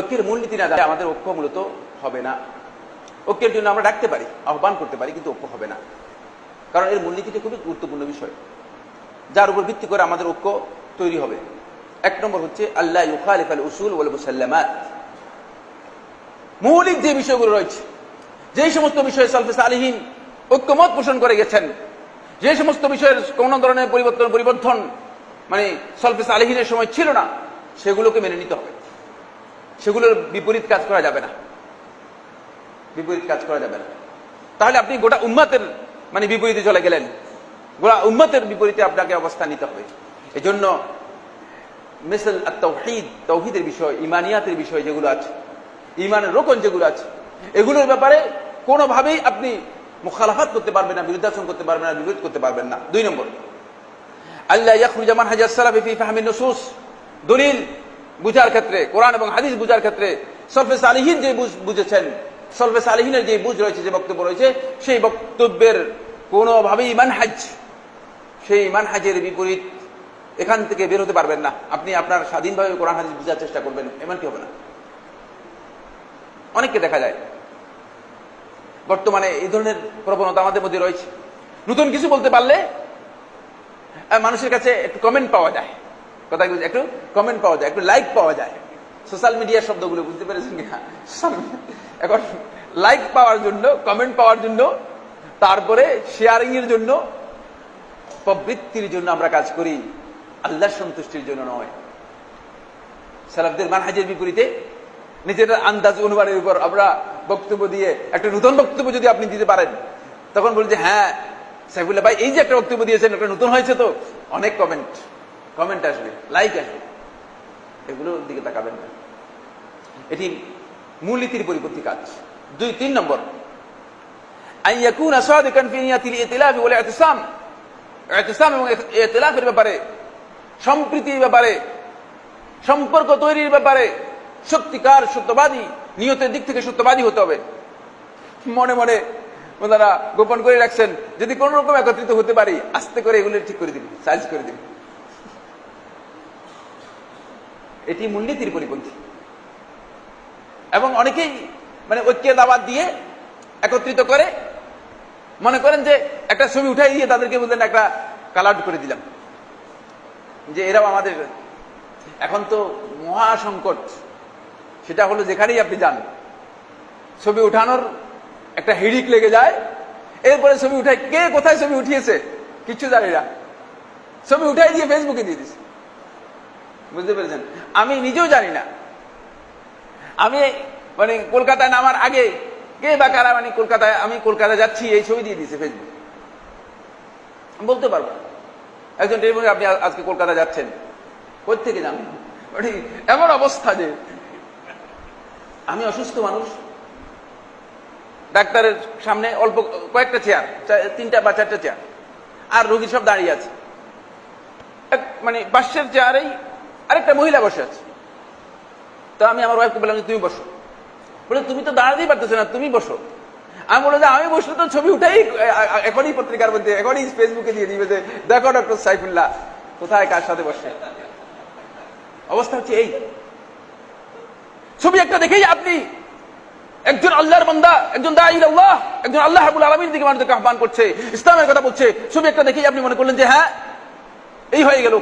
ঐক্যের মূলনীতি না জানলে আমাদের ঐক্য মূলত হবে না। ঐক্যের জন্য আমরা ডাকতে পারি, আহ্বান করতে পারি, কিন্তু ঐক্য হবে না। কারণ এর মূলনীতিটা খুবই গুরুত্বপূর্ণ বিষয়। যার উপর ভিত্তি করে আমাদের ঐক্য তৈরি হবে। এক নম্বর হচ্ছে আল্লাহ ইউখালিফ আল উসুল ওয়াল মৌলিক যে বিষয়গুলো রয়েছে যেই সমস্ত বিষয়ে সালফে সালিহীন ঐক্যমত পোষণ করে গেছেন, যে সমস্ত বিষয়ের কোন ধরনের পরিবর্তন পরিবর্তন মানে সলফে সালিহীনের সময় ছিল না, সেগুলোকে মেনে নিতে হবে। সেগুলোর বিপরীত কাজ করা যাবে না। বিপরীত কাজ করা যাবে না। তাহলে আপনি গোটা উম্মাতের মানে বিপরীতে চলে গেলেন। গোটা উম্মাতের বিপরীতে আপনাকে অবস্থান নিতে হবে। এই এজন্য মিসল তৌহিদ তৌহিদের বিষয়, ইমানিয়াতের বিষয় যেগুলো আছে ইমানের রোকন যেগুলো আছে, এগুলোর ব্যাপারে কোনোভাবেই আপনি মুখালাফাত করতে পারবেন না, বিরুদ্ধাচরণ করতে পারবেন না, বিরোধ করতে পারবেন না। দুই নম্বর আল্লাহ ইয়াখরুজামান হাজার সালাফি ফাহমিন নসুস। দলিল বুঝার ক্ষেত্রে, কোরআন এবং হাদিস বুঝার ক্ষেত্রে, সলফে সালিহীন যে বুঝ, বুঝেছেন, সলফে সালিহীনের যে বুঝ রয়েছে, যে বক্তব্য রয়েছে, সেই বক্তব্যের কোনোভাবেই মানহাজ, সেই মানহাজের বিপরীত এখান থেকে বের হতে পারবেন না। আপনি আপনার স্বাধীনভাবে কোরআন, হাদিস বুঝার চেষ্টা করবেন, এমনটি হবে না। অনেককে দেখা যায়। বর্তমানে এই ধরনের প্রবণতা আমাদের মধ্যে রয়েছে। নতুন কিছু বলতে পারলে মানুষের কাছে একটু কমেন্ট পাওয়া যায়। কথা একটু কমেন্ট পাওয়া যায়, একটু লাইক পাওয়া যায়। সোশ্যাল মিডিয়ার শব্দগুলো বুঝতে পেরেছেন কিনা? এখন লাইক পাওয়ার জন্য কমেন্ট পাওয়ার জন্য, তারপরে শেয়ারিং এর জন্য, প্রবৃত্তির জন্য আমরা কাজ করি। আল্লাহর সন্তুষ্টির জন্য নয়। সালাফদের মানহাজের বিপরীতে নিজের আন্দাজ অনুমানের উপর আমরা বক্তব্য দিয়ে একটা নতুন বক্তব্য যদি আপনি দিতে পারেন, তখন বলি যে হ্যাঁ সাইফুল্লাহ ভাই, এই যে একটা বক্তব্য দিয়েছেন, একটা নতুন হয়েছে তো। অনেক কমেন্ট কমেন্ট আসবে লাইক আসবে এগুলোর দিকে তাকাবেন না। এটি মূলনীতির পরিপন্থী কাজ। দুই, তিন নম্বর এবং ব্যাপারে, সম্প্রীতির ব্যাপারে, সম্পর্ক তৈরির ব্যাপারে সত্যিকার সত্যবাদী, নিয়তের দিক থেকে সত্যবাদী হতে হবে। মনে মনে ওনারা গোপন করে রাখছেন, যদি কোন রকম একত্রিত হতে পারি, আস্তে করে এগুলো ঠিক করে দিন সাইজ করে দিন এটি মূলনীতির পরিপন্থী এবং অনেকেই মানে ঐক্যের দাবাত দিয়ে একত্রিত করে মনে করেন যে একটা ছবি উঠাই দিয়ে তাদেরকে বললেন, একটা কালার করে দিলাম। যে এরাও আমাদের। এখন তো মহা সংকট। সেটা হলো যেখানেই আপনি যান, ছবি উঠানোর একটা হিড়িক লেগে যায়। এরপরে ছবি উঠায়, কে কোথায় ছবি উঠিয়েছে? কিচ্ছু জানি না। ছবি উঠাই দিয়ে ফেসবুকে দিয়ে দিছে। বুঝতে পেরেছেন? আমি নিজেও জানি না। আমি মানে কলকাতায় নামার আগে কে বা কারা মানে কলকাতায়, আমি কলকাতায় যাচ্ছি, এই ছবি দিয়ে দিছে ফেসবুক বলতে পারব একজন টেলিফোনে আপনি আজকে কলকাতা যাচ্ছেন? থেকে যান মানে এমন অবস্থা যে, আমি অসুস্থ মানুষ। ডাক্তারের সামনে অল্প কয়েকটা চেয়ার তিনটা বা চারটা চেয়ার। আর রোগী সব দাঁড়িয়ে আছে। মানে পাশের চেয়ারেই আরেকটা মহিলা বসে আছে। তো আমি আমার ওয়াইফকে বললাম যে, তুমি বসো। বলে, তুমি তো দাঁড়াতেই পারতেছো না, তুমি বসো। আমি বললাম যে, আমি বসলে তো ছবি উঠাই এখনই পত্রিকার মধ্যে এখনই ফেসবুকে দিয়ে দিবে যে, দেখো ডক্টর সাইফুল্লাহ, কোথায়, কার সাথে বসে? অবস্থা হচ্ছে এই। ছবি একটা দেখেই আপনি একজন আল্লাহর বান্দা, একজন দাঈল আল্লাহ একজন আল্লাহ রাব্বুল আলামিনের দিকে মানুষকে আহ্বান করছে, ইসলামের কথা বলছে। ছবি একটা দেখেই আপনি মনে করলেন যে হ্যাঁ এই হয়ে গেল।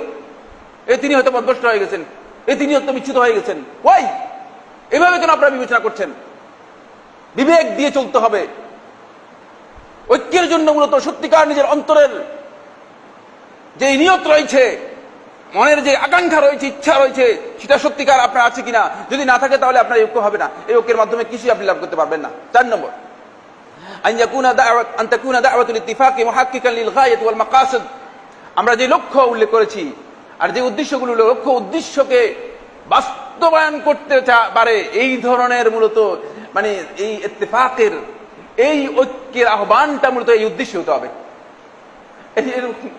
এ তিনি হয়তো পদভ্রষ্ট হয়ে গেছেন। এ তিনি হয়তো বিচ্ছিত হয়ে গেছেন। ওয়াই! এভাবে কেন আপনারা বিবেচনা করছেন? বিবেক দিয়ে চলতে হবে। ঐক্যের জন্য মূলত সত্যিকার নিজের অন্তরের যে নিয়ত রয়েছে, মনের যে আকাঙ্ক্ষা রয়েছে, ইচ্ছা রয়েছে, সেটা সত্যিকার আপনার আছে কিনা? যদি না থাকে তাহলে আপনার ঐক্য হবে না। এই ঐক্যের মাধ্যমে কিছুই আপনি লাভ করতে পারবেন না। চার নম্বর। আমরা যে লক্ষ্য উল্লেখ করেছি আর যে উদ্দেশ্যগুলো লক্ষ্য উদ্দেশ্যকে বাস্তবায়ন করতে পারে, এই ধরনের মূলত মানে এই ইত্তেফাকের, এই ঐক্যের আহ্বানটা মূলত এই উদ্দেশ্য হতে হবে।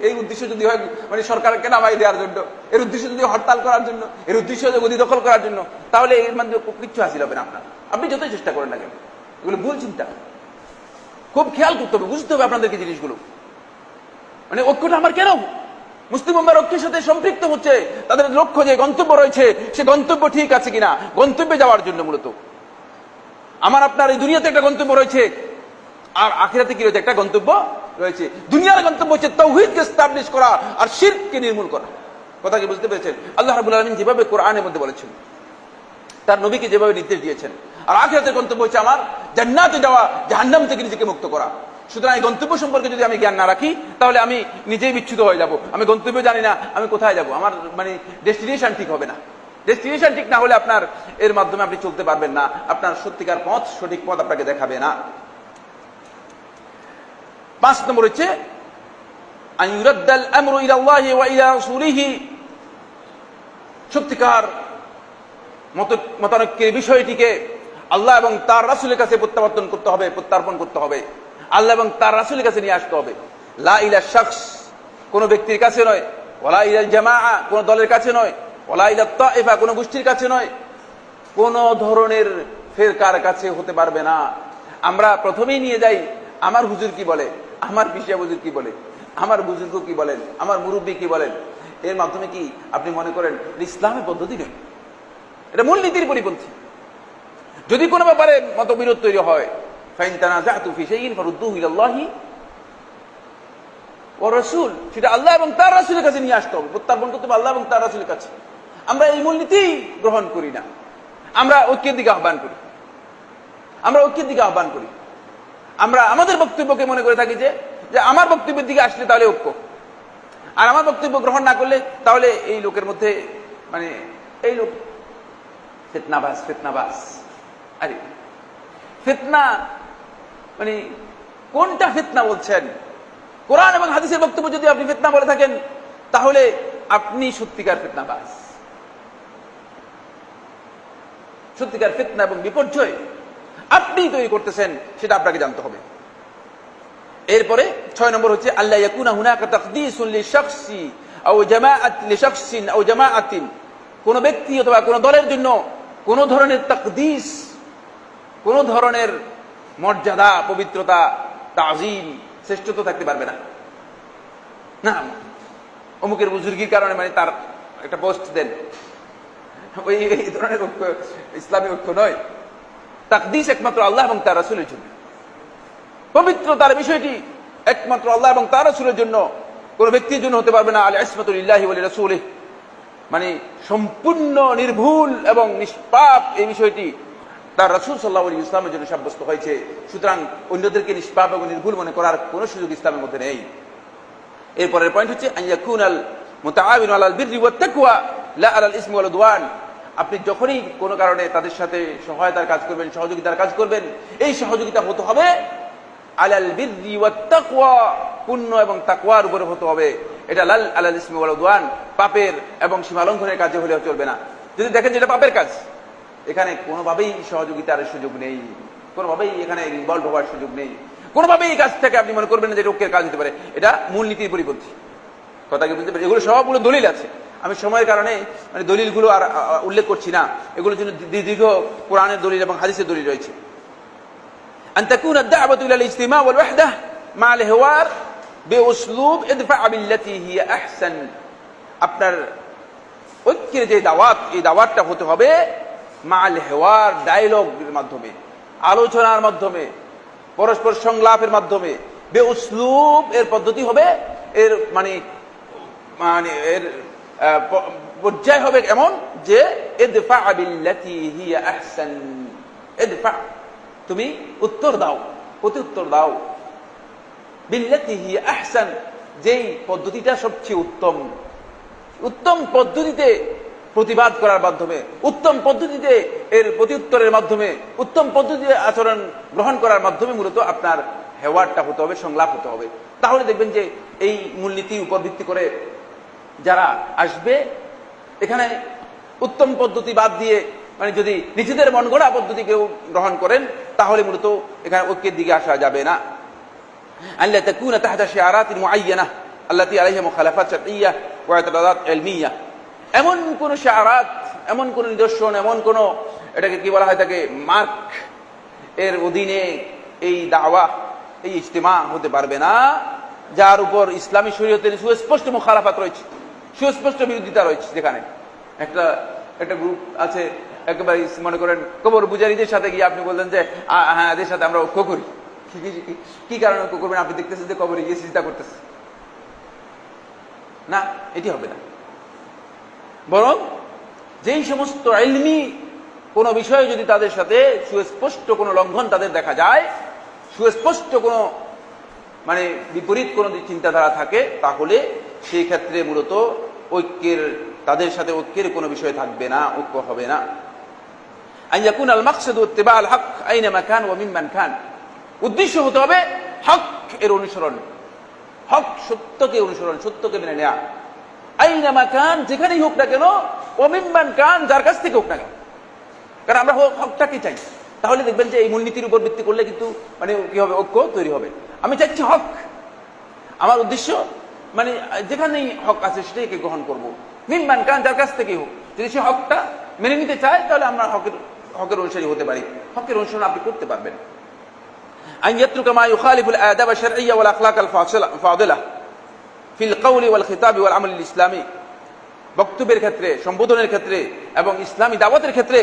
এই- উদ্দেশ্য যদি হয় মানে সরকারকে নামাই দেওয়ার জন্য, এর উদ্দেশ্য যদি হরতাল করার জন্য, এর উদ্দেশ্য যদি গদি দখল করার জন্য, তাহলে এর মধ্যে কিচ্ছু হাসিল হবে না আপনার। আপনি যতই চেষ্টা করেন না কেন, এগুলো ভুল চিন্তা। খুব খেয়াল করতে হবে, বুঝতে হবে আপনাদেরকে জিনিসগুলো। মানে ঐক্যটা আমার কেন মুসলিম উম্মার ঐক্যের সাথে সম্পৃক্ত হচ্ছে, তাদের লক্ষ্য যে গন্তব্য রয়েছে, সে গন্তব্য ঠিক আছে কিনা, গন্তব্যে যাওয়ার জন্য মূলত। আমার, আপনার এই দুনিয়াতে একটা গন্তব্য রয়েছে, আর আখিরাতে কি রয়েছে? একটা গন্তব্য রয়েছে। দুনিয়ার গন্তব্য হচ্ছে তৌহিদকে স্টাবলিশ করা আর শিরককে নির্মূল করা। কথা কি বুঝতে পেরেছেন? আল্লাহ রাবুল আলমিন যেভাবে কোরআনের মধ্যে বলেছেন, তার নবীকে যেভাবে নির্দেশ দিয়েছেন, আর আখিরাতের গন্তব্য হচ্ছে আমার জান্নাতে যাওয়া, জাহান্নাম থেকে নিজেকে মুক্ত করা। সুতরাং এই গন্তব্য সম্পর্কে যদি আমি জ্ঞান না রাখি, তাহলে আমি নিজেই বিচ্ছুত হয়ে যাব। আমি গন্তব্য জানি না, আমি কোথায় যাব? আমার মানে ডেস্টিনেশন ঠিক হবে না। ডেস্টিনেশন ঠিক না হলে আপনার এর মাধ্যমে আপনি চলতে পারবেন না। আপনার সত্যিকার পথ, সঠিক পথ আপনাকে দেখাবে না। পাঁচ নম্বর হচ্ছে সত্যিকার মত, মতানৈক্যের বিষয়টিকে আল্লাহ এবং তার রাসুলের কাছে প্রত্যাবর্তন করতে হবে, প্রত্যার্পণ করতে হবে। আল্লাহ এবং তার রাসুলের কাছে নিয়ে আসতে হবে। লা ইলা শখস, কোন ব্যক্তির কাছে নয়। ওলা ইলা জামাআ, কোন দলের কাছে নয়। ওলা ইলা তাইফা, কোন গোষ্ঠীর কাছে নয়। কোন ধরনের ফেরকার কাছে হতে পারবে না। আমরা প্রথমেই নিয়ে যাই, আমার হুজুর কি বলে? আমার পিসিয়া হুজুর কি বলে? আমার বুজুর্গ কি বলেন? আমার মুরব্বী কি বলেন? এর মাধ্যমে কি আপনি মনে করেন ইসলামের পদ্ধতি নয়? এটা মূলনীতির পরিপন্থী। যদি কোনো ব্যাপারে মতবিরোধ তৈরি হয় আল্লাহ এবং তার রাসূলের কাছে আল্লাহ এবং তার কাছে। আমরা এই মূলনীতি গ্রহণ করি না। আমরা ঐক্যের দিকে আহ্বান করি। আমরা ঐক্যের দিকে আহ্বান করি। আমরা আমাদের বক্তব্যকে মনে করে থাকি যে যে আমার বক্তব্যের দিকে আসলে তাহলে ঐক্য। আর আমার বক্তব্য গ্রহণ না করলে তাহলে এই লোকের মধ্যে মানে এই লোক ফেতনাবাস ফেতনাবাস আরে, ফেতনা মানে কোনটা ফিতনা বলছেন? কোরআন এবং হাদিসের বক্তব্য যদি আপনি ফেতনা বলে থাকেন, তাহলে আপনি সত্যিকার ফেতনাবাস সত্যিকার ফিতনা এবং বিপর্যয় আপনি তৈরি করতেছেন, সেটা আপনাকে জানতে হবে। এরপরে ছয় নম্বর হচ্ছে আল্লাহ ইয়াকুনা হুনাকা তাকদিসুন লিশাখসি আও জামাআত লিশাখসিন আও জামাআতিন। কোন ব্যক্তি অথবা কোন দলের জন্য কোন ধরনের তাকদিস, কোন ধরনের মর্যাদা, পবিত্রতা, তাজিম, শ্রেষ্ঠত্ব থাকতে পারবে না। না, অমুকের বুজুর্গির কারণে মানে তার একটা পোস্ট দেন। ওই, এই ধরনের ঐক্য, ইসলামী ঐক্য নয়। তাকদিস একমাত্র আল্লাহ এবং তার রাসুলের জন্য। পবিত্রতার বিষয়টি একমাত্র আল্লাহ এবং তার রাসুলের জন্য। কোন ব্যক্তির জন্য হতে পারবে না। আলী ইসমাতুল্লাহি বলে রাসুল মানে সম্পূর্ণ নির্ভুল এবং নিষ্পাপ এই বিষয়টি তার রাসুল সাল্লাহ আলী ইসলামের জন্য সাব্যস্ত হয়েছে। সুতরাং অন্যদেরকে নিষ্পাপ এবং নির্ভুল মনে করার কোন সুযোগ ইসলামের মধ্যে নেই। এরপরের পয়েন্ট হচ্ছে আল ওয়াল উদওয়ান আপনি যখনই কোনো কারণে তাদের সাথে সহায়তার কাজ করবেন, সহযোগিতার কাজ করবেন, এই সহযোগিতা হতে হবে আলাল পুণ্য এবং তাকওয়ার উপরে হতে হবে। এটা লাল আলাল ইসমি ওয়াল পাপের এবং সীমা লঙ্ঘনের কাজে হলে চলবে না। যদি দেখেন যেটা পাপের কাজ এখানে কোনোভাবেই সহযোগিতার সুযোগ নেই কোনোভাবেই এখানে ইনভলভ হওয়ার সুযোগ নেই কোনোভাবেই এই কাজ থেকে আপনি মনে করবেন না যে রোগের কাজ হতে পারে এটা মূলনীতির পরিপন্থী কথা কি বুঝতে পারি এগুলো সবগুলো দলিল আছে আমি সময়ের কারণে মানে দলিলগুলো আর আ, উল্লেখ করছি না এগুলোর জন্য দী- দীর্ঘ কোরআনের দলিল এবং হাদিসের দলিল রয়েছে أن تكون الدعوة إلى الاجتماع والوحدة مع الحوار بأسلوب ادفع بالتي هي أحسن আপনার ঐক্যের যে দাওয়াত এই দাওয়াতটা হতে হবে মাল হেওয়ার ডায়লগের মাধ্যমে, আলোচনার মাধ্যমে, পরস্পর সংলাপের মাধ্যমে বে উসলুব এর পদ্ধতি হবে, এর মানে মানে এর পর্যায় হবে এমন যে তুমি উত্তর দাও প্রতি উত্তর দাও। বিল্লাতি হিয়া আহসান যেই পদ্ধতিটা সবচেয়ে উত্তম। উত্তম পদ্ধতিতে প্রতিবাদ করার মাধ্যমে, উত্তম পদ্ধতিতে এর প্রতিউত্তরের মাধ্যমে, উত্তম পদ্ধতিতে আচরণ গ্রহণ করার মাধ্যমে মূলত আপনার হেওয়ারটা হতে হবে, সংলাপ হতে হবে। তাহলে দেখবেন যে এই মূলনীতির উপর ভিত্তি করে যারা আসবে, এখানে উত্তম পদ্ধতি বাদ দিয়ে মানে যদি নিজেদের মন গড়া পদ্ধতি কেউ গ্রহণ করেন, তাহলে মূলত এখানে ঐক্যের দিকে আসা যাবে না। আল্লাহ তাকুনা তাহাদা শিআরাতিন মুআয়্যানা আল্লাহ আলাইহা মুখালাফাত শারঈয়্যা ওয়া ইতরাদাত এমন কোন সারাত এমন কোন নিদর্শন, এমন কোন, এটাকে কি বলা হয় তাকে, মার্ক এর অধীনে এই দাওয়া, এই ইজতেমা হতে পারবে না, যার উপর ইসলামী শরীয়তের সুস্পষ্ট মুখালাফাত রয়েছে, সুস্পষ্ট বিরোধিতা রয়েছে যেখানে। একটা একটা গ্রুপ আছে, একেবারে মনে করেন কবর পূজারীদের সাথে গিয়ে আপনি বললেন যে হ্যাঁ এদের সাথে আমরা ঐক্য করি। কি কারণে ঐক্য করবেন? আপনি দেখতেছেন যে কবরে গিয়ে চিন্তা করতেছে। না, এটি হবে না। বরং যেই সমস্ত আইলমি কোনো বিষয়ে যদি তাদের সাথে সুস্পষ্ট কোনো লঙ্ঘন তাদের দেখা যায়, সুস্পষ্ট কোনো মানে বিপরীত কোনো চিন্তাধারা থাকে, তাহলে সেই ক্ষেত্রে মূলত ঐক্যের, তাদের সাথে ঐক্যের কোনো বিষয় থাকবে না, ঐক্য হবে না। আল হক আইনা মাকান ওয়া মিম্মান খান উদ্দেশ্য হতে হবে হক এর অনুসরণ, হক সত্যকে অনুসরণ, সত্যকে মেনে নেয়া। আইনামা কান যেখানেই হোক না কেন অমিম্মান কান, যার কাছ থেকে হোক না কেন। কারণ আমরা হকটাকে চাই। তাহলে দেখবেন যে এই মূলনীতির উপর ভিত্তি করলে কিন্তু মানে কি হবে? ঐক্য তৈরি হবে। আমি চাচ্ছি হক। আমার উদ্দেশ্য মানে যেখানেই হক আছে সেটাকে গ্রহণ করব। মিম্মান কান, যার কাছ থেকেই হোক। যদি সে হকটা মেনে নিতে চায়, তাহলে আমরা হকের হকের অনুসারী হতে পারি। হকের অনুসরণ আপনি করতে পারবেন। আইন ইয়াত্রুকা মা ইউখালিফুল আদাব আশ-শার'ইয়া ওয়াল আখলাকাল ফাদিলা। ফিল কৌলি ওয়াল খিতাবি ওয়াল আমল ইসলামী বক্তব্যের ক্ষেত্রে, সম্বোধনের ক্ষেত্রে এবং ইসলামী দাবতের ক্ষেত্রে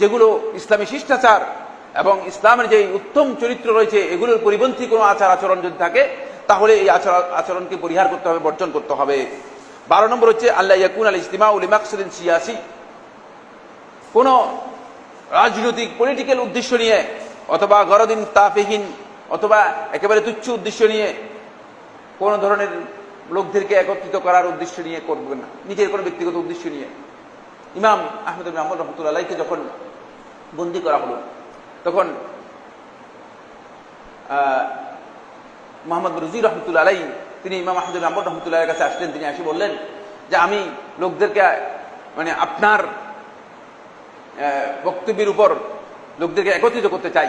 যেগুলো ইসলামী শিষ্টাচার এবং ইসলামের যে উত্তম চরিত্র রয়েছে, এগুলোর পরিপন্থী কোনো আচার আচরণ যদি থাকে, তাহলে এই আচার আচরণকে পরিহার করতে হবে, বর্জন করতে হবে। বারো নম্বর হচ্ছে আল্লাহ ইয়াকুন আল ইস্তিমা উলি মাকসুদিন সিয়াসি। কোনো রাজনৈতিক পলিটিক্যাল উদ্দেশ্য নিয়ে, অথবা গরদিন তাফেহীন, অথবা একেবারে তুচ্ছ উদ্দেশ্য নিয়ে কোন ধরনের লোকদেরকে একত্রিত করার উদ্দেশ্য নিয়ে করবে না। নিজের কোনো ব্যক্তিগত উদ্দেশ্য নিয়ে। ইমাম আহমেদ আহমদ রহমতুল্লাহকে যখন বন্দি করা হলো, তখন মোহাম্মদ রুজি রহমতুল্লা আলাই তিনি ইমাম আহমদ আহমদ রহমতুল্লাহের কাছে আসলেন। তিনি আসি বললেন যে, আমি লোকদেরকে মানে আপনার বক্তব্যের উপর লোকদেরকে একত্রিত করতে চাই।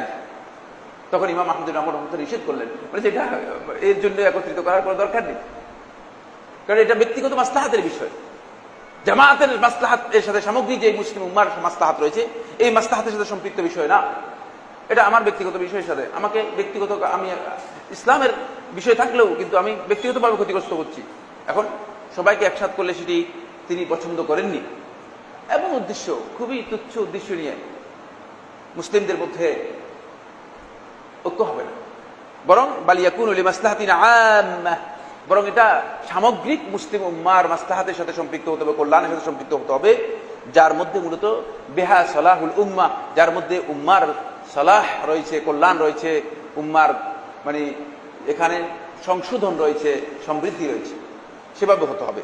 তখন ইমাম আহমদ আহমদ রহমতুল্লাহ নিষেধ করলেন। মানে যেটা এর জন্য একত্রিত করার কোনো দরকার নেই। কারণ এটা ব্যক্তিগত মাস্তাহাতের বিষয়। জামায়াতের মাসলাহাত এর সাথে সামগ্রিক যে মুসলিম উম্মার মাস্তাহাত রয়েছে, এই মাস্তাহাতের সাথে সম্পৃক্ত বিষয় না। এটা আমার ব্যক্তিগত বিষয়ের সাথে। আমাকে ব্যক্তিগত, আমি ইসলামের বিষয় থাকলেও কিন্তু আমি ব্যক্তিগতভাবে ক্ষতিগ্রস্ত হচ্ছি। এখন সবাইকে একসাথ করলে সেটি তিনি পছন্দ করেননি। এবং উদ্দেশ্য, খুবই তুচ্ছ উদ্দেশ্য নিয়ে মুসলিমদের মধ্যে ঐক্য হবে না। বরং বালিয়াকুন উলি মাসলাহাতিন আম্মা, বরং এটা সামগ্রিক মুসলিম উম্মার মাসলাহাতের সাথে সম্পৃক্ত হতে হবে, কল্যাণের সাথে সম্পৃক্ত হতে হবে, যার মধ্যে মূলত বেহা সলাহুল উম্মা, যার মধ্যে উম্মার সলাহ রয়েছে, কল্যাণ রয়েছে, উম্মার মানে এখানে সংশোধন রয়েছে, সমৃদ্ধি রয়েছে, সেভাবে হতে হবে।